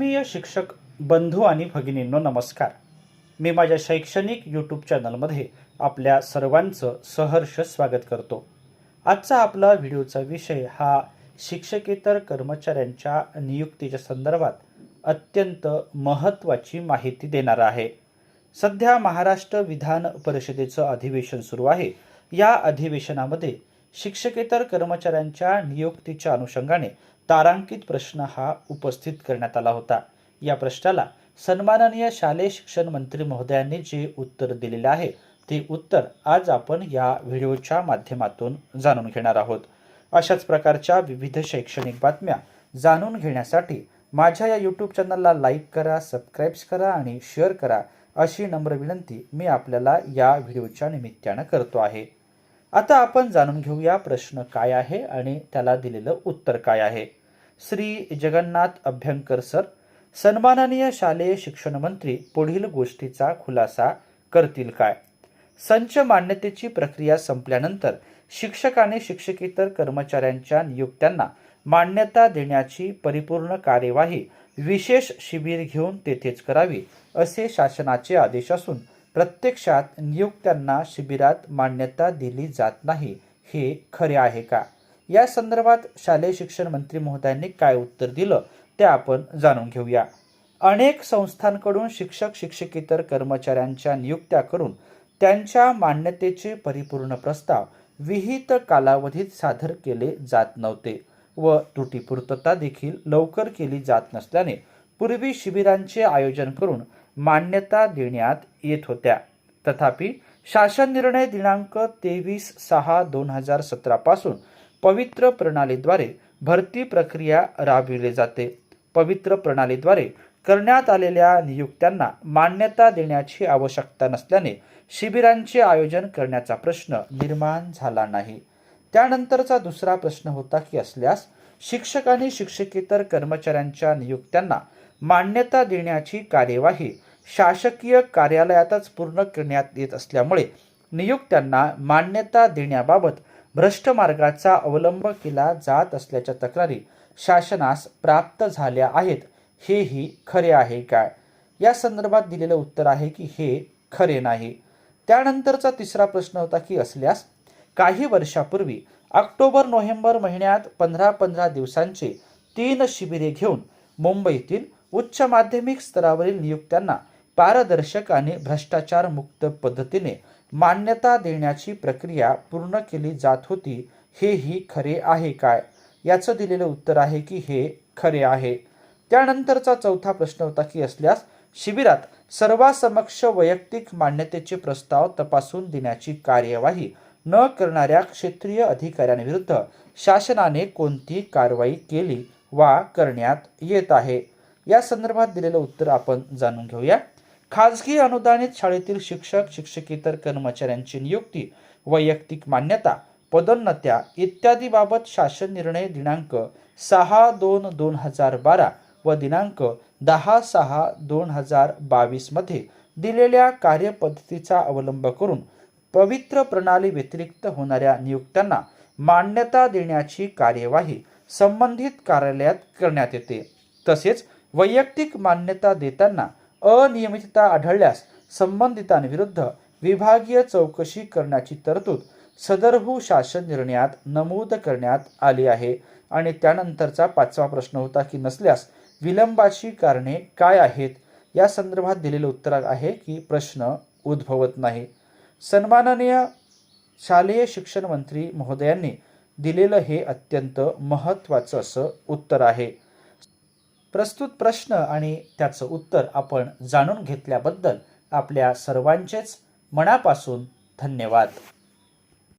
प्रिय शिक्षक बंधू आणि भगिनींनो नमस्कार. मी माझ्या शैक्षणिक यूट्यूब चॅनलमध्ये आपल्या सर्वांचं सहर्ष स्वागत करतो. आजचा आपला व्हिडिओचा विषय हा शिक्षकेतर कर्मचाऱ्यांच्या नियुक्तीच्या संदर्भात अत्यंत महत्त्वाची माहिती देणारा आहे. सध्या महाराष्ट्र विधान परिषदेचं अधिवेशन सुरू आहे. या अधिवेशनामध्ये शिक्षकेतर कर्मचाऱ्यांच्या नियुक्तीच्या अनुषंगाने तारांकित प्रश्न हा उपस्थित करण्यात आला होता. या प्रश्नाला सन्माननीय शालेय शिक्षण मंत्री महोदयांनी जे उत्तर दिलेले आहे ते उत्तर आज आपण या व्हिडिओच्या माध्यमातून जाणून घेणार आहोत. अशाच प्रकारच्या विविध शैक्षणिक बातम्या जाणून घेण्यासाठी माझ्या या यूट्यूब चॅनलला लाईक करा सबस्क्राईब्स करा आणि शेअर करा अशी नम्र विनंती मी आपल्याला या व्हिडिओच्या निमित्तानं करतो आहे. आता आपण जाणून घेऊया प्रश्न काय आहे आणि त्याला दिलेलं उत्तर काय आहे. श्री जगन्नाथ अभ्यंकर सर सन्माननीय शालेय शिक्षण मंत्री पुढील गोष्टीचा खुलासा करतील काय? संच मान्यतेची प्रक्रिया संपल्यानंतर शिक्षकाने शिक्षकेतर कर्मचाऱ्यांच्या नियुक्त्यांना मान्यता देण्याची परिपूर्ण कार्यवाही विशेष शिबिर घेऊन तेथेच करावी असे शासनाचे आदेश असून प्रत्यक्षात नियुक्त्यांना शिबिरात मान्यता दिली जात नाही. हे खरे आहे का? या संदर्भात शालेय शिक्षण मंत्री महोदयांनी काय उत्तर दिलं ते आपण जाणून घेऊया. अनेक संस्थांकडून शिक्षक शिक्षकेतर कर्मचाऱ्यांच्या नियुक्त्या करून त्यांच्या मान्यतेचे परिपूर्ण प्रस्ताव विहित कालावधीत सादर केले जात नव्हते व त्रुटीपूर्तता देखील लवकर केली जात नसल्याने पूर्वी शिबिरांचे आयोजन करून मान्यता देण्यात येत होत्या. तथापि शासन निर्णय दिनांक तेवीस सहा दोन हजार सतरापासून पवित्र प्रणालीद्वारे भरती प्रक्रिया राबविली जाते. पवित्र प्रणालीद्वारे करण्यात आलेल्या नियुक्त्यांना मान्यता देण्याची आवश्यकता नसल्याने शिबिरांचे आयोजन करण्याचा प्रश्न निर्माण झाला नाही. त्यानंतरचा दुसरा प्रश्न होता की असल्यास शिक्षक आणि शिक्षकेतर कर्मचाऱ्यांच्या नियुक्त्यांना मान्यता देण्याची कार्यवाही शासकीय कार्यालयातच पूर्ण करण्यात येत असल्यामुळे नियुक्त्यांना मान्यता देण्याबाबत भ्रष्ट मार्गाचा अवलंब केला जात असल्याच्या तक्रारी शासनास प्राप्त झाल्या आहेत. हेही खरे आहे काय? या संदर्भात दिलेलं उत्तर आहे की हे खरे नाही. त्यानंतरचा तिसरा प्रश्न होता की असल्यास काही वर्षापूर्वी ऑक्टोबर नोव्हेंबर महिन्यात पंधरा पंधरा दिवसांचे तीन शिबिरे घेऊन मुंबईतील उच्च माध्यमिक स्तरावरील नियुक्त्यांना पारदर्शक आणि भ्रष्टाचार मुक्त पद्धतीने मान्यता देण्याची प्रक्रिया पूर्ण केली जात होती हेही खरे आहे काय? याचं दिलेलं उत्तर आहे की हे खरे आहे. त्यानंतरचा चौथा प्रश्न होता की असल्यास शिबिरात सर्वासमक्ष वैयक्तिक मान्यतेचे प्रस्ताव तपासून देण्याची कार्यवाही न करणाऱ्या क्षेत्रीय अधिकाऱ्यांविरुद्ध शासनाने कोणती कारवाई केली वा करण्यात येत आहे? या संदर्भात दिलेलं उत्तर आपण जाणून घेऊया. खाजगी अनुदानित शाळेतील शिक्षक शिक्षकेतर कर्मचाऱ्यांची नियुक्ती वैयक्तिक मान्यता पदोन्नत्या इत्यादीबाबत शासन निर्णय दिनांक सहा दोन दोन हजार बारा व दिनांक दहा सहा दोन हजार बावीसमध्ये दिलेल्या कार्यपद्धतीचा अवलंब करून पवित्र प्रणाली व्यतिरिक्त होणाऱ्या नियुक्त्यांना मान्यता देण्याची कार्यवाही संबंधित कार्यालयात करण्यात येते. तसेच वैयक्तिक मान्यता देताना अनियमितता आढळल्यास संबंधितांविरुद्ध विभागीय चौकशी करण्याची तरतूद सदरहू शासन निर्णयात नमूद करण्यात आली आहे. आणि त्यानंतरचा पाचवा प्रश्न होता की नसल्यास विलंबाची कारणे काय आहेत? या संदर्भात दिलेलं उत्तर आहे की प्रश्न उद्भवत नाही. सन्माननीय शालेय शिक्षण मंत्री महोदयांनी दिलेलं हे अत्यंत महत्त्वाचं असं उत्तर आहे. प्रस्तुत प्रश्न आणि त्याचं उत्तर आपण जाणून घेतल्याबद्दल आपल्या सर्वांचेच मनापासून धन्यवाद.